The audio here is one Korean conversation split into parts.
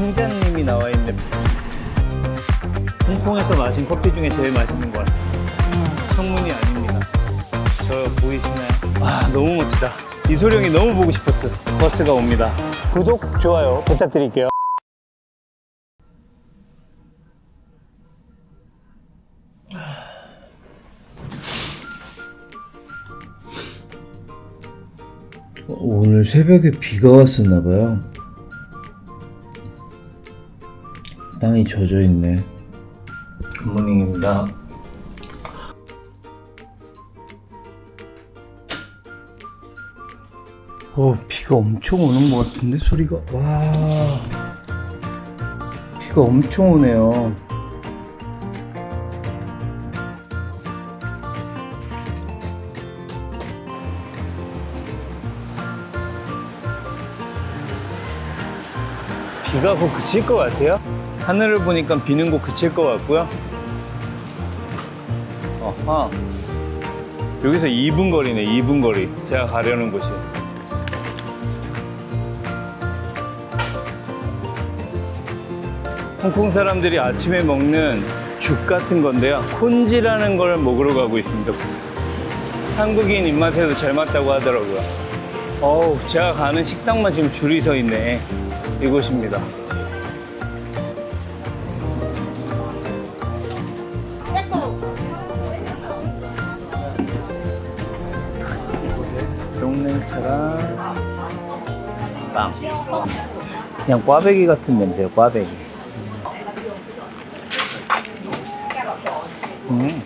풍자님이 나와 있는 홍콩에서 마신 커피 중에 제일 맛있는 것 같아요. 성문이 아닙니다. 저 보이시나요? 와 너무 멋지다. 이소룡이 너무 보고 싶었어요. 버스가 옵니다. 구독, 좋아요 부탁드릴게요. 오늘 새벽에 비가 왔었나 봐요. 땅이 젖어 있네. 굿모닝입니다. 어, 비가 엄청 오는 것 같은데 소리가 와. 비가 엄청 오네요. 비가 곧 그칠 것 같아요. 하늘을 보니까 비는 곧 그칠 것 같고요. 어하. 여기서 2분 거리네, 2분 거리. 제가 가려는 곳이. 홍콩 사람들이 아침에 먹는 죽 같은 건데요. 콘지라는 걸 먹으러 가고 있습니다. 한국인 입맛에도 잘 맞다고 하더라고요. 어우, 제가 가는 식당만 지금 줄이 서 있네. 이곳입니다. 똥냉차랑 빵. 그냥 꽈배기 같은 냄새요, 꽈배기. 음.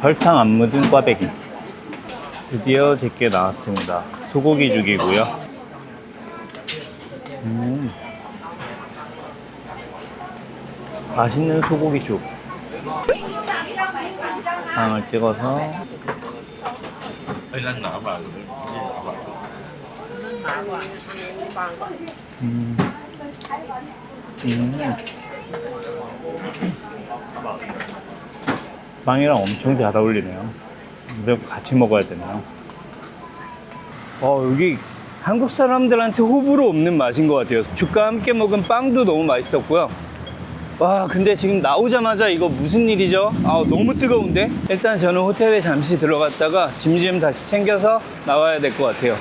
설탕 안 묻은 꽈배기. 드디어 제게 나왔습니다. 소고기 죽이고요. 음. 맛있는 소고기 죽. 빵을 찍어서 음. 음. 빵이랑 엄청 잘 어울리네요. 근데 같이 먹어야 되네요. 어, 여기 한국 사람들한테 호불호 없는 맛인 것 같아요. 죽과 함께 먹은 빵도 너무 맛있었고요. 와, 근데 지금 나오자마자 이거 무슨 일이죠? 아, 너무 뜨거운데? 일단 저는 호텔에 잠시 들어갔다가 짐 좀 다시 챙겨서 나와야 될 것 같아요.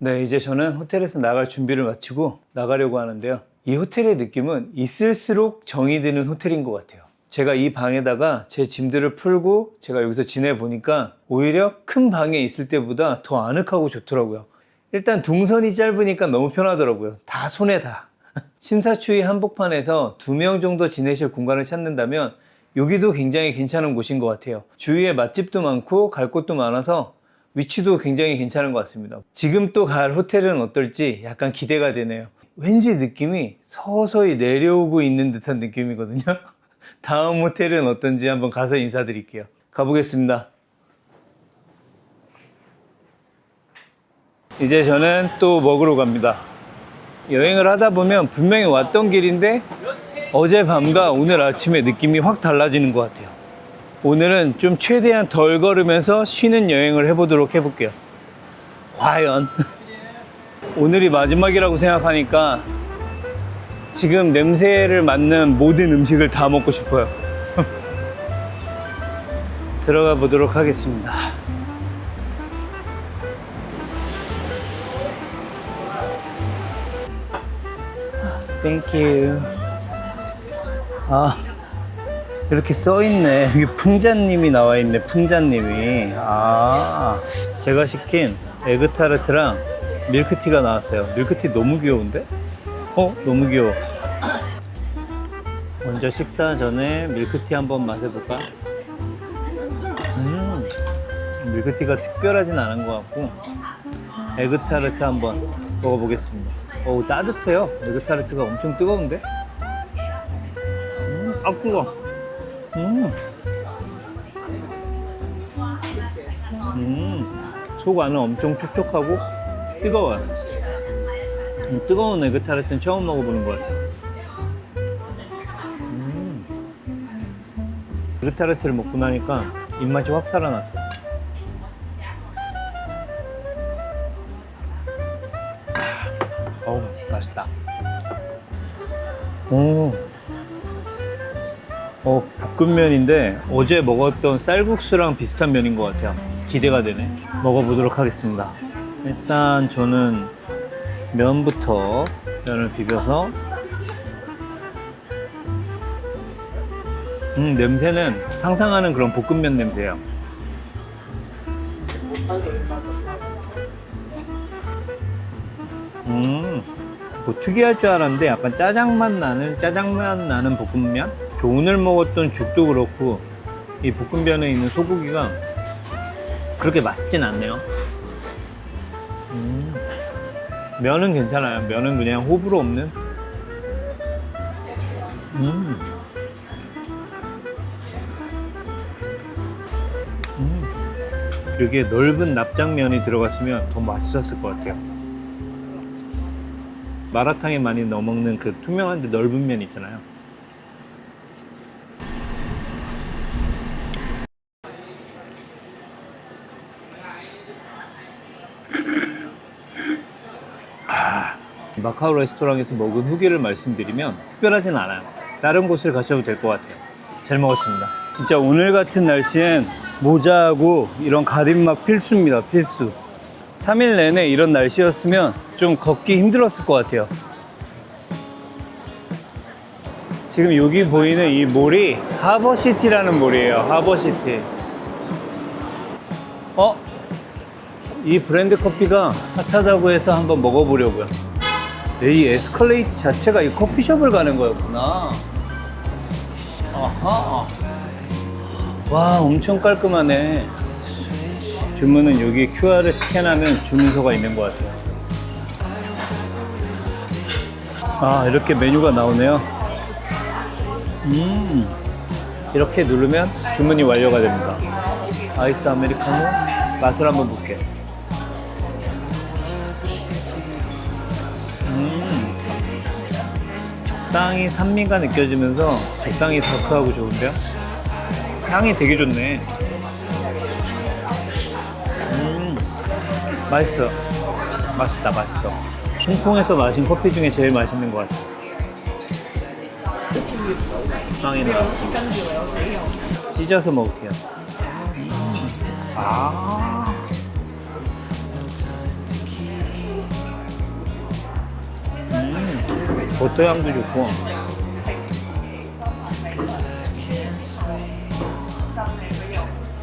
네, 이제 저는 호텔에서 나갈 준비를 마치고 나가려고 하는데요. 이 호텔의 느낌은 있을수록 정이 드는 호텔인 것 같아요. 제가 이 방에다가 제 짐들을 풀고 제가 여기서 지내보니까 오히려 큰 방에 있을 때보다 더 아늑하고 좋더라고요. 일단 동선이 짧으니까 너무 편하더라고요. 다 손에 다. 심사추이 한복판에서 두 명 정도 지내실 공간을 찾는다면 여기도 굉장히 괜찮은 곳인 것 같아요. 주위에 맛집도 많고 갈 곳도 많아서 위치도 굉장히 괜찮은 것 같습니다. 지금 또 갈 호텔은 어떨지 약간 기대가 되네요. 왠지 느낌이 서서히 내려오고 있는 듯한 느낌이거든요. 다음 호텔은 어떤지 한번 가서 인사드릴게요. 가보겠습니다. 이제 저는 또 먹으러 갑니다. 여행을 하다 보면 분명히 왔던 길인데 어젯밤과 오늘 아침에 느낌이 확 달라지는 것 같아요. 오늘은 좀 최대한 덜 걸으면서 쉬는 여행을 해보도록 해볼게요. 과연 오늘이 마지막이라고 생각하니까 지금 냄새를 맡는 모든 음식을 다 먹고 싶어요. 들어가 보도록 하겠습니다. 땡큐. 아. 이렇게 써 있네. 이게 풍자님이 나와 있네. 풍자님이. 아, 제가 시킨 에그타르트랑 밀크티가 나왔어요. 밀크티 너무 귀여운데? 어, 너무 귀여워. 먼저 식사 전에 밀크티 한번 마셔볼까? 음, 밀크티가 특별하진 않은 것 같고 에그타르트 한번 먹어보겠습니다. 어우 따뜻해요. 에그타르트가 엄청 뜨거운데? 음, 아 뜨거. 음. 음. 속 안은 엄청 촉촉하고 뜨거워요. 음, 뜨거운 에그타르트는 처음 먹어보는 것 같아요. 음. 에그타르트를 먹고 나니까 입맛이 확 살아났어. 어 오. 어, 볶음면인데 어제 먹었던 쌀국수랑 비슷한 면인 것 같아요. 기대가 되네. 먹어보도록 하겠습니다. 일단 저는 면부터 면을 비벼서 음, 냄새는 상상하는 그런 볶음면 냄새예요. 음, 뭐 특이할 줄 알았는데 약간 짜장맛 나는 짜장맛 나는 볶음면. 저 오늘 먹었던 죽도 그렇고 이 볶음면에 있는 소고기가 그렇게 맛있진 않네요. 음, 면은 괜찮아요. 면은 그냥 호불호 없는. 음. 여기에 넓은 납작면이 들어갔으면 더 맛있었을 것 같아요. 마라탕에 많이 넣어 먹는 그 투명한데 넓은 면 있잖아요. 아, 마카오 레스토랑에서 먹은 후기를 말씀드리면 특별하진 않아요. 다른 곳을 가셔도 될 것 같아요. 잘 먹었습니다. 진짜 오늘 같은 날씨엔 모자하고 이런 가림막 필수입니다. 필수. 3일 내내 이런 날씨였으면 좀 걷기 힘들었을 것 같아요. 지금 여기 보이는 이 몰이 하버시티라는 몰이에요. 하버시티. 어? 이 브랜드 커피가 핫하다고 해서 한번 먹어보려고요. 이 에스컬레이트 자체가 이 커피숍을 가는 거였구나. 아하. 와, 엄청 깔끔하네. 주문은 여기 QR을 스캔하면 주문서가 있는 것 같아요. 아, 이렇게 메뉴가 나오네요. 음, 이렇게 누르면 주문이 완료가 됩니다. 아이스 아메리카노 맛을 한번 볼게. 음, 적당히 산미가 느껴지면서 적당히 다크하고 좋은데요? 향이 되게 좋네. 맛있어. 맛있다, 맛있어. 홍콩에서 마신 커피 중에 제일 맛있는 것 같아. 빵에 넣었습니다. 찢어서 먹을게요. 음. 아. 음, 버터 향도 좋고.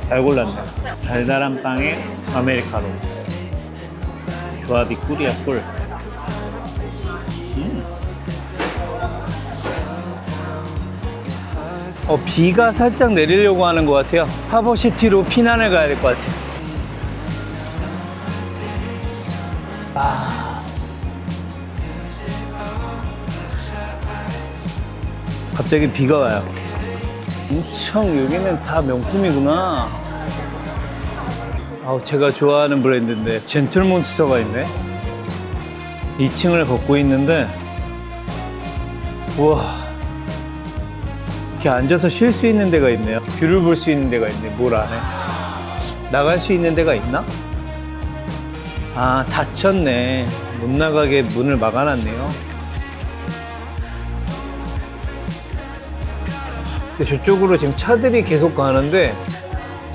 잘 골랐네. 달달한 빵에 아메리카노. 조합이 꿀이야, 꿀. 음. 어, 비가 살짝 내리려고 하는 것 같아요. 하버시티로 피난을 가야 될 것 같아요. 아. 갑자기 비가 와요. 엄청 여기는 다 명품이구나. 아우 제가 좋아하는 브랜드인데 젠틀몬스터가 있네. 2층을 걷고 있는데 우와 이렇게 앉아서 쉴 수 있는 데가 있네요. 뷰를 볼 수 있는 데가 있네. 몰 안에 나갈 수 있는 데가 있나? 아 닫혔네. 못 나가게 문을 막아놨네요. 저쪽으로 지금 차들이 계속 가는데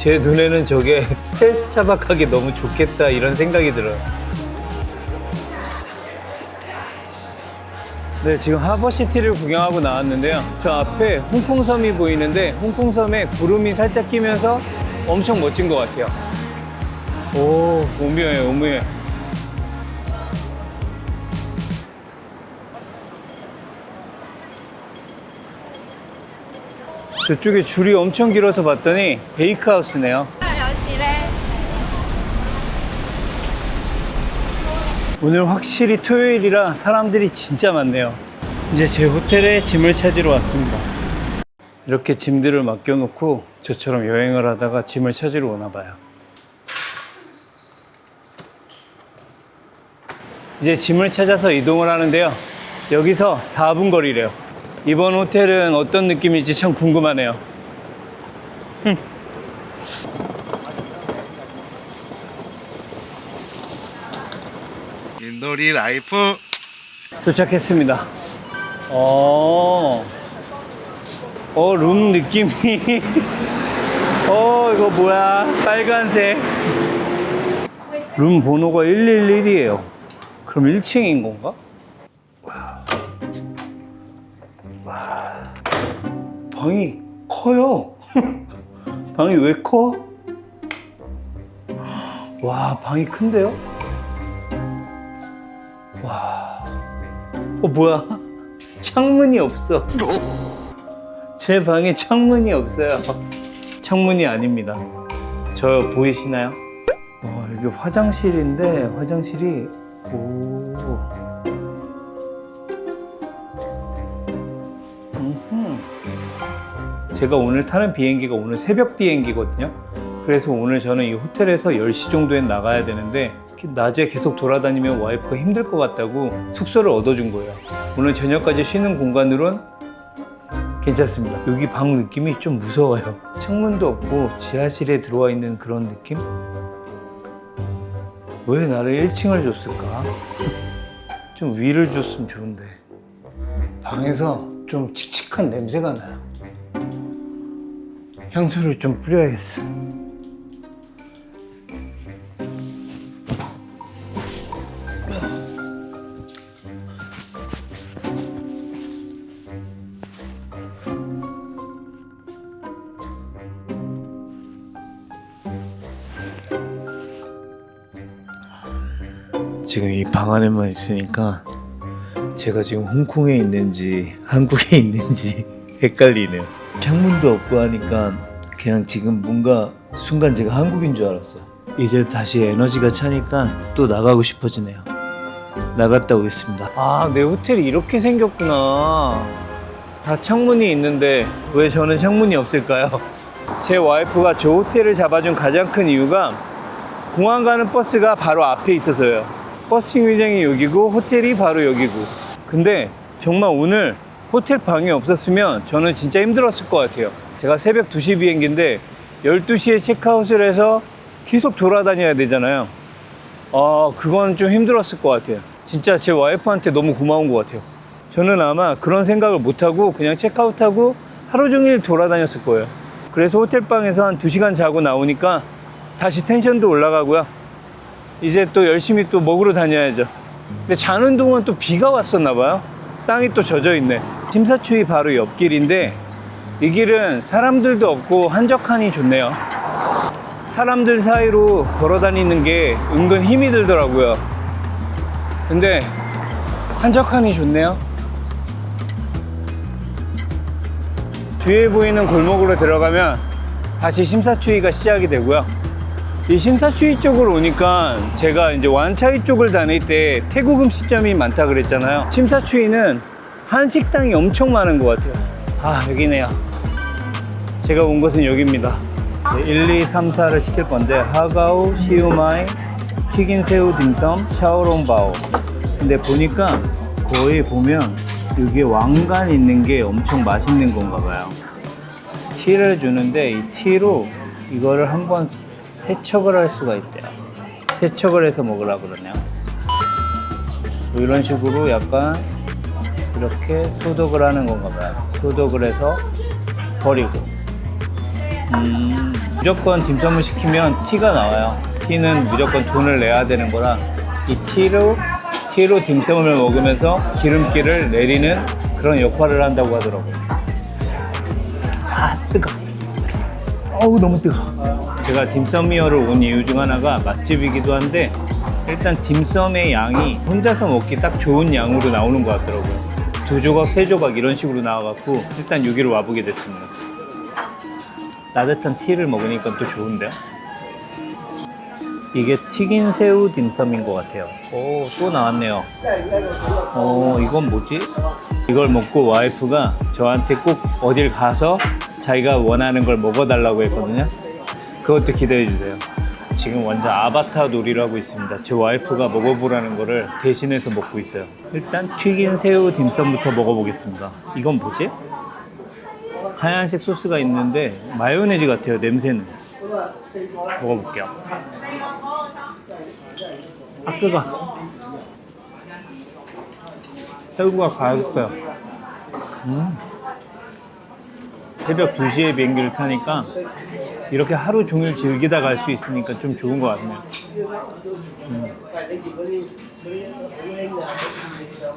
제 눈에는 저게 스트레스 차박하기 너무 좋겠다 이런 생각이 들어요. 네, 지금 하버시티를 구경하고 나왔는데요. 저 앞에 홍콩섬이 보이는데 홍콩섬에 구름이 살짝 끼면서 엄청 멋진 것 같아요. 오, 오묘해, 오묘해. 저쪽에 줄이 엄청 길어서 봤더니 베이크하우스네요. 오늘 확실히 토요일이라 사람들이 진짜 많네요. 이제 제 호텔에 짐을 찾으러 왔습니다. 이렇게 짐들을 맡겨놓고 저처럼 여행을 하다가 짐을 찾으러 오나 봐요. 이제 짐을 찾아서 이동을 하는데요. 여기서 4분 거리래요. 이번 호텔은 어떤 느낌일지 참 궁금하네요. 흠. 윷놀이 라이프 도착했습니다. 어, 어, 룸 느낌이. 어, 이거 뭐야. 빨간색. 룸 번호가 111이에요. 그럼 1층인 건가? 방이 커요. 방이 왜 커? 와, 방이 큰데요? 와. 어, 뭐야? 창문이 없어. 제 방에 창문이 없어요. 창문이 아닙니다. 저 보이시나요? 와, 이게 화장실인데, 화장실이, 오. 제가 오늘 타는 비행기가 오늘 새벽 비행기거든요. 그래서 오늘 저는 이 호텔에서 10시 정도엔 나가야 되는데 낮에 계속 돌아다니면 와이프가 힘들 것 같다고 숙소를 얻어준 거예요. 오늘 저녁까지 쉬는 공간으론 괜찮습니다. 여기 방 느낌이 좀 무서워요. 창문도 없고 지하실에 들어와 있는 그런 느낌? 왜 나를 1층을 줬을까? 좀 위를 줬으면 좋은데. 방에서 좀 칙칙한 냄새가 나요. 향수를 좀 뿌려야겠어. 지금 이 방 안에만 있으니까 제가 지금 홍콩에 있는지 한국에 있는지 헷갈리네요. 창문도 없고 하니까 그냥 지금 뭔가 순간 제가 한국인 줄 알았어요. 이제 다시 에너지가 차니까 또 나가고 싶어지네요. 나갔다 오겠습니다. 아, 내 호텔이 이렇게 생겼구나. 다 창문이 있는데 왜 저는 창문이 없을까요? 제 와이프가 저 호텔을 잡아준 가장 큰 이유가 공항 가는 버스가 바로 앞에 있어서요. 버스 정류장이 여기고 호텔이 바로 여기고. 근데 정말 오늘 호텔 방이 없었으면 저는 진짜 힘들었을 것 같아요. 제가 새벽 2시 비행기인데 12시에 체크아웃을 해서 계속 돌아다녀야 되잖아요. 아, 그건 좀 힘들었을 것 같아요. 진짜 제 와이프한테 너무 고마운 것 같아요. 저는 아마 그런 생각을 못하고 그냥 체크아웃하고 하루 종일 돌아다녔을 거예요. 그래서 호텔방에서 한 2시간 자고 나오니까 다시 텐션도 올라가고요. 이제 또 열심히 또 먹으러 다녀야죠. 근데 자는 동안 또 비가 왔었나 봐요. 땅이 또 젖어 있네. 심사추이 바로 옆길인데 이 길은 사람들도 없고 한적하니 좋네요. 사람들 사이로 걸어 다니는 게 은근 힘이 들더라고요. 근데 한적하니 좋네요. 뒤에 보이는 골목으로 들어가면 다시 심사추이가 시작이 되고요. 이 심사추이 쪽으로 오니까 제가 이제 완차이 쪽을 다닐 때 태국 음식점이 많다 그랬잖아요. 심사추이는 한식당이 엄청 많은 것 같아요. 아, 여기네요. 제가 온 곳은 여기입니다. 1, 2, 3, 4를 시킬 건데 하가오, 시우마이, 튀긴 새우 딤섬, 샤오롱바오. 근데 보니까 거의 보면 여기 왕관 있는 게 엄청 맛있는 건가 봐요. 티를 주는데 이 티로 이거를 한번 세척을 할 수가 있대요. 세척을 해서 먹으라 그러네요. 뭐 이런 식으로 약간 이렇게 소독을 하는 건가 봐요. 소독을 해서 버리고. 음, 무조건 딤섬을 시키면 티가 나와요. 티는 무조건 돈을 내야 되는 거라 이 티로 티로 딤섬을 먹으면서 기름기를 내리는 그런 역할을 한다고 하더라고요. 아 뜨거. 어우 너무 뜨거. 제가 딤섬미어를 온 이유 중 하나가 맛집이기도 한데 일단 딤섬의 양이 혼자서 먹기 딱 좋은 양으로 나오는 것 같더라고요. 두 조각, 세 조각 이런 식으로 나와갖고 일단 여기로 와보게 됐습니다. 따뜻한 티를 먹으니까 또 좋은데요? 이게 튀긴 새우 딤섬인 것 같아요. 오, 또 나왔네요. 어, 이건 뭐지? 이걸 먹고 와이프가 저한테 꼭 어딜 가서 자기가 원하는 걸 먹어달라고 했거든요. 그것도 기대해 주세요. 지금 완전 아바타 놀이를 하고 있습니다. 제 와이프가 먹어보라는 거를 대신해서 먹고 있어요. 일단 튀긴 새우 딤섬부터 먹어보겠습니다. 이건 뭐지? 하얀색 소스가 있는데 마요네즈 같아요, 냄새는. 먹어볼게요. 아, 뜨거. 새우가 가득해요. 음. 새벽 2시에 비행기를 타니까 이렇게 하루 종일 즐기다 갈 수 있으니까 좀 좋은 것 같네요. 음.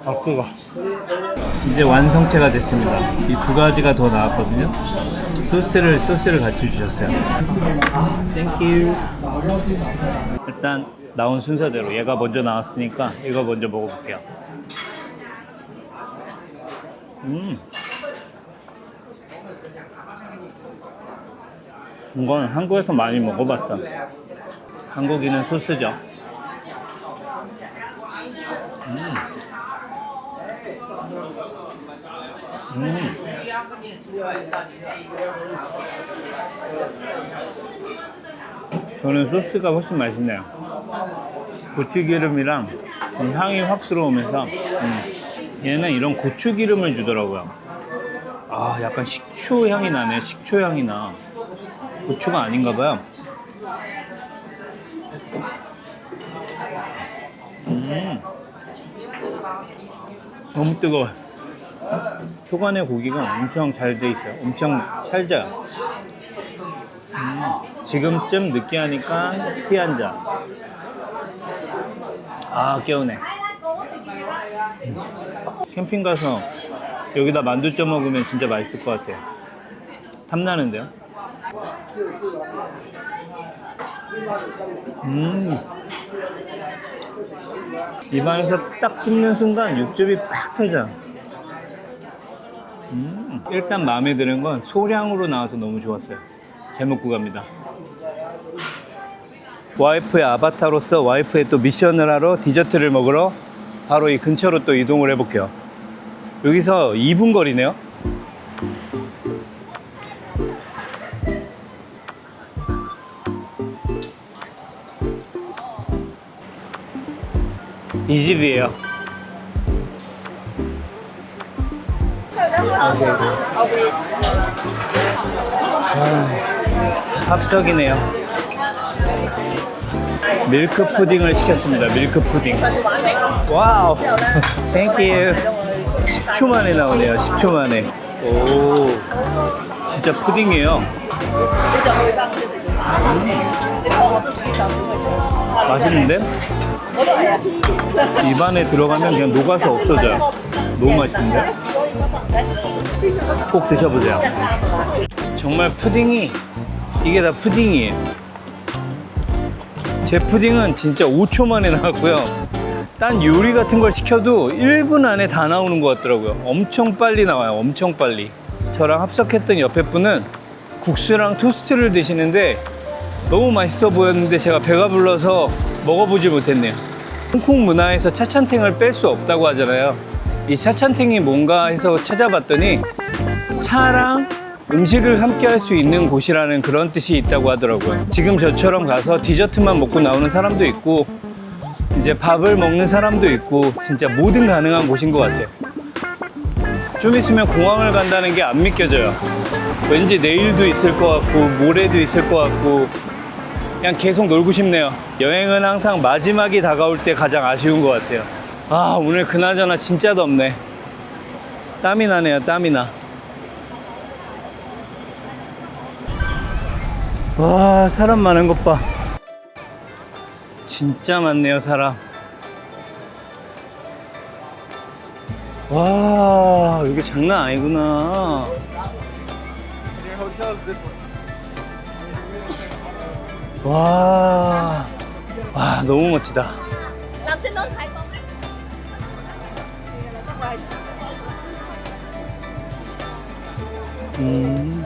아, 뜨거. 이제 완성체가 됐습니다. 이 두 가지가 더 나왔거든요. 소스를 소스를 같이 주셨어요. 아, 땡큐. 일단 나온 순서대로 얘가 먼저 나왔으니까 이거 먼저 먹어볼게요. 음. 이건 한국에서 많이 먹어봤다. 한국인은 소스죠. 음. 음. 저는 소스가 훨씬 맛있네요. 고추기름이랑 이 향이 확 들어오면서 음, 얘는 이런 고추기름을 주더라고요. 아, 약간 식초 향이 나네. 식초 향이 나. 고추가 아닌가 봐요. 음. 너무 뜨거워. 초간의 고기가 엄청 잘 돼 있어요. 엄청 찰져요. 음, 지금쯤 느끼하니까 티 한 잔. 아, 깨우네. 음. 캠핑 가서 여기다 만두 쪄 먹으면 진짜 맛있을 것 같아요. 탐나는데요? 음. 입안에서 딱 씹는 순간 육즙이 팍 터져. 음. 일단 마음에 드는 건 소량으로 나와서 너무 좋았어요. 잘 먹고 갑니다. 와이프의 아바타로서 와이프의 또 미션을 하러 디저트를 먹으러 바로 이 근처로 또 이동을 해볼게요. 여기서 2분 거리네요. 이 집이에요. 아, 합석이네요. 밀크 푸딩을 시켰습니다. 밀크 푸딩. 와우. 땡큐. 10초 만에 나오네요. 10초 만에. 오. 진짜 푸딩이에요. 음. 맛있는데? 입안에 들어가면 그냥 녹아서 없어져요. 너무 맛있는데? 꼭 드셔보세요. 정말 푸딩이 이게 다 푸딩이에요. 제 푸딩은 진짜 5초 만에 나왔고요. 딴 요리 같은 걸 시켜도 1분 안에 다 나오는 것 같더라고요. 엄청 빨리 나와요. 엄청 빨리. 저랑 합석했던 옆에 분은 국수랑 토스트를 드시는데 너무 맛있어 보였는데 제가 배가 불러서 먹어보지 못했네요. 홍콩 문화에서 차찬탱을 뺄 수 없다고 하잖아요. 이 차찬탱이 뭔가 해서 찾아봤더니 차랑 음식을 함께 할 수 있는 곳이라는 그런 뜻이 있다고 하더라고요. 지금 저처럼 가서 디저트만 먹고 나오는 사람도 있고 이제 밥을 먹는 사람도 있고 진짜 모든 가능한 곳인 것 같아요. 좀 있으면 공항을 간다는 게 안 믿겨져요. 왠지 내일도 있을 것 같고 모레도 있을 것 같고 그냥 계속 놀고 싶네요. 여행은 항상 마지막이 다가올 때 가장 아쉬운 것 같아요. 아 오늘 그나저나 진짜 덥네. 땀이 나네요. 땀이 나. 와 사람 많은 것 봐. 진짜 많네요 사람. 와 이게 장난 아니구나. 와, 와 너무 멋지다. 음.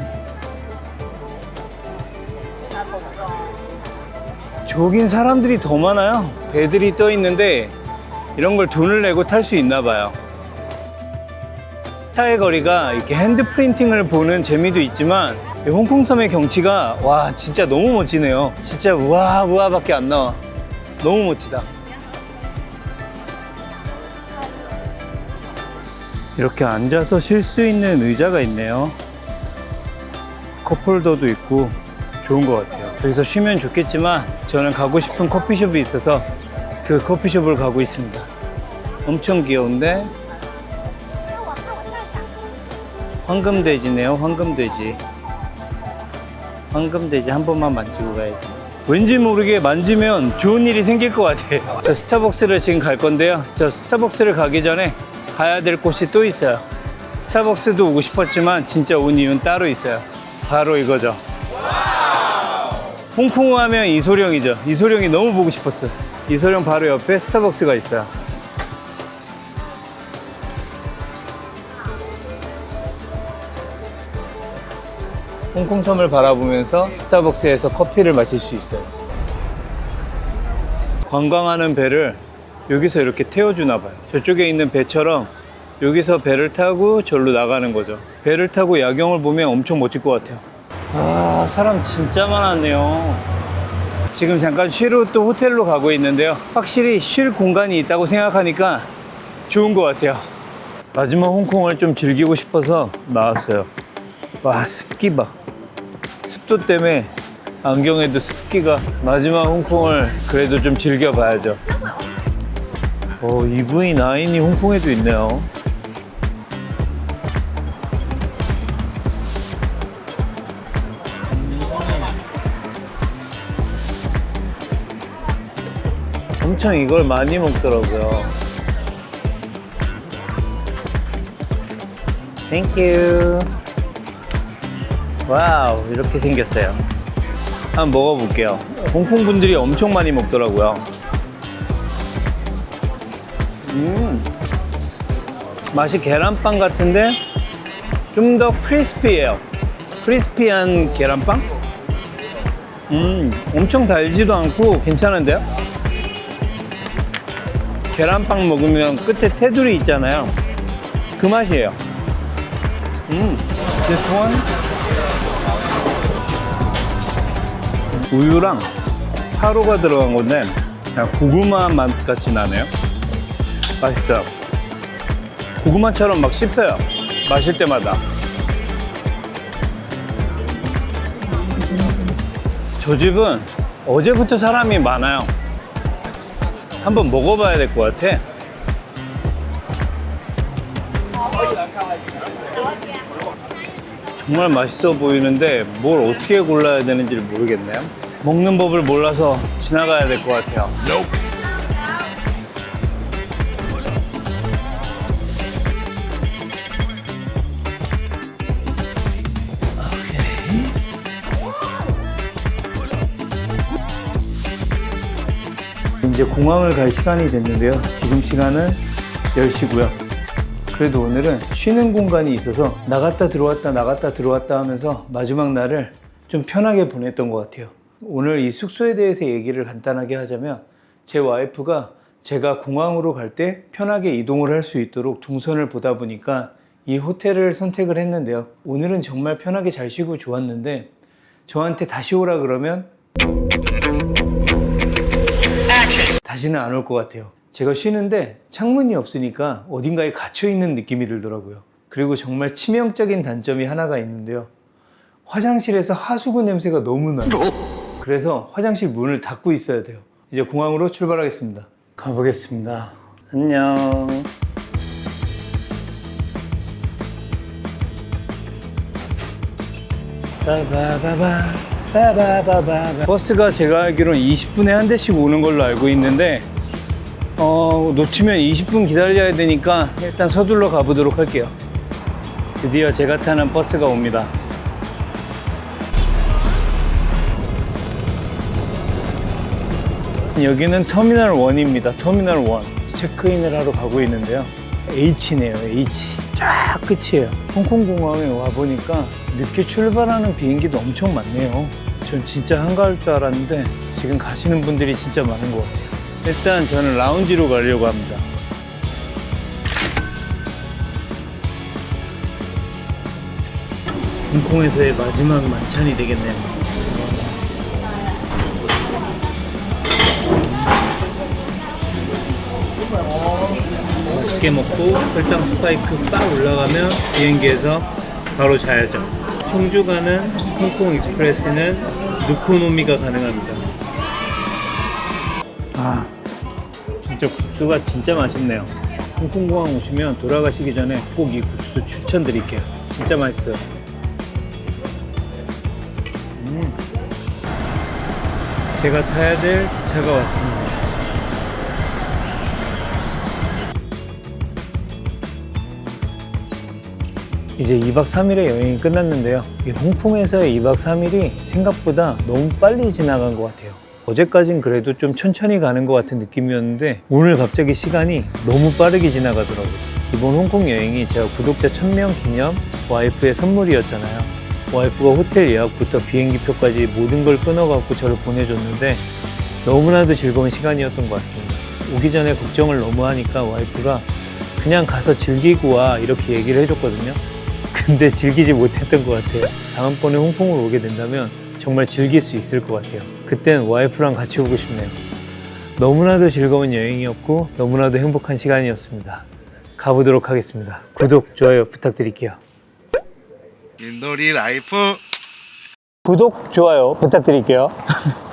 저긴 사람들이 더 많아요. 배들이 떠 있는데 이런 걸 돈을 내고 탈 수 있나 봐요. 타의 거리가 이렇게 핸드 프린팅을 보는 재미도 있지만 이 홍콩 섬의 경치가 와 진짜 너무 멋지네요. 진짜 우와 우와밖에 안 나와. 너무 멋지다. 이렇게 앉아서 쉴 수 있는 의자가 있네요. 컵홀더도 있고 좋은 것 같아요. 여기서 쉬면 좋겠지만 저는 가고 싶은 커피숍이 있어서 그 커피숍을 가고 있습니다. 엄청 귀여운데 황금돼지네요. 황금돼지. 황금돼지 한 번만 만지고 가야지. 왠지 모르게 만지면 좋은 일이 생길 것 같아. 저 스타벅스를 지금 갈 건데요. 저 스타벅스를 가기 전에 가야 될 곳이 또 있어요. 스타벅스도 오고 싶었지만 진짜 온 이유는 따로 있어요. 바로 이거죠. 홍콩 하면 이소룡이죠. 이소룡이 너무 보고 싶었어. 이소룡 바로 옆에 스타벅스가 있어요. 홍콩 섬을 바라보면서 스타벅스에서 커피를 마실 수 있어요. 관광하는 배를 여기서 이렇게 태워주나 봐요. 저쪽에 있는 배처럼 여기서 배를 타고 절로 나가는 거죠. 배를 타고 야경을 보면 엄청 멋질 것 같아요. 아, 사람 진짜 많았네요. 지금 잠깐 쉬러 또 호텔로 가고 있는데요. 확실히 쉴 공간이 있다고 생각하니까 좋은 것 같아요. 마지막 홍콩을 좀 즐기고 싶어서 나왔어요. 와, 습기 봐. 습도 때문에 안경에도 습기가 마지막 홍콩을 그래도 좀 즐겨봐야죠. 어, EV9이 홍콩에도 있네요. 엄청 이걸 많이 먹더라고요. 땡큐. 와우, 이렇게 생겼어요. 한번 먹어볼게요. 홍콩 분들이 엄청 많이 먹더라고요. 음, 맛이 계란빵 같은데 좀 더 크리스피해요. 크리스피한 계란빵? 음, 엄청 달지도 않고 괜찮은데요? 계란빵 먹으면 끝에 테두리 있잖아요. 그 맛이에요. 음, this one 우유랑 타로가 들어간 건데 그냥 고구마 맛 같이 나네요. 맛있어요. 고구마처럼 막 씹혀요. 마실 때마다. 저 집은 어제부터 사람이 많아요. 한번 먹어봐야 될 것 같아. 정말 맛있어 보이는데 뭘 어떻게 골라야 되는지 를 모르겠네요. 먹는 법을 몰라서 지나가야 될 것 같아요. 이제 공항을 갈 시간이 됐는데요. 지금 시간은 10시고요. 그래도 오늘은 쉬는 공간이 있어서 나갔다 들어왔다 나갔다 들어왔다 하면서 마지막 날을 좀 편하게 보냈던 것 같아요. 오늘 이 숙소에 대해서 얘기를 간단하게 하자면 제 와이프가 제가 공항으로 갈 때 편하게 이동을 할 수 있도록 동선을 보다 보니까 이 호텔을 선택을 했는데요. 오늘은 정말 편하게 잘 쉬고 좋았는데 저한테 다시 오라 그러면 다시는 안 올 것 같아요. 제가 쉬는데 창문이 없으니까 어딘가에 갇혀 있는 느낌이 들더라고요. 그리고 정말 치명적인 단점이 하나가 있는데요. 화장실에서 하수구 냄새가 너무 나요. 그래서 화장실 문을 닫고 있어야 돼요. 이제 공항으로 출발하겠습니다. 가보겠습니다. 안녕. 빠바바바 빠바바바 버스가 제가 알기로는 20분에 한 대씩 오는 걸로 알고 있는데 어, 놓치면 20분 기다려야 되니까 일단 서둘러 가보도록 할게요. 드디어 제가 타는 버스가 옵니다. 여기는 터미널 1입니다. 터미널 1. 체크인을 하러 가고 있는데요. H네요, H. 쫙 끝이에요. 홍콩 공항에 와보니까 늦게 출발하는 비행기도 엄청 많네요. 전 진짜 한가할 줄 알았는데 지금 가시는 분들이 진짜 많은 것 같아요. 일단 저는 라운지로 가려고 합니다. 홍콩에서의 마지막 만찬이 되겠네요. 맛있게 먹고 혈당 스파이크 빡 올라가면 비행기에서 바로 자야죠. 청주 가는 홍콩 익스프레스는 누코노미가 가능합니다. 아, 국수가 진짜 맛있네요. 홍콩공항 오시면 돌아가시기 전에 꼭 이 국수 추천드릴게요. 진짜 맛있어요. 음. 제가 타야 될 차가 왔습니다. 이제 2박 3일의 여행이 끝났는데요. 이 홍콩에서의 2박 3일이 생각보다 너무 빨리 지나간 것 같아요. 어제까진 그래도 좀 천천히 가는 것 같은 느낌이었는데 오늘 갑자기 시간이 너무 빠르게 지나가더라고요. 이번 홍콩 여행이 제가 구독자 1000명 기념 와이프의 선물이었잖아요. 와이프가 호텔 예약부터 비행기 표까지 모든 걸 끊어갖고 저를 보내줬는데 너무나도 즐거운 시간이었던 것 같습니다. 오기 전에 걱정을 너무 하니까 와이프가 그냥 가서 즐기고 와 이렇게 얘기를 해줬거든요. 근데 즐기지 못했던 것 같아요. 다음번에 홍콩을 오게 된다면 정말 즐길 수 있을 것 같아요. 그땐 와이프랑 같이 오고 싶네요. 너무나도 즐거운 여행이었고 너무나도 행복한 시간이었습니다. 가보도록 하겠습니다. 구독, 좋아요 부탁드릴게요. 윷놀이 라이프 구독, 좋아요 부탁드릴게요.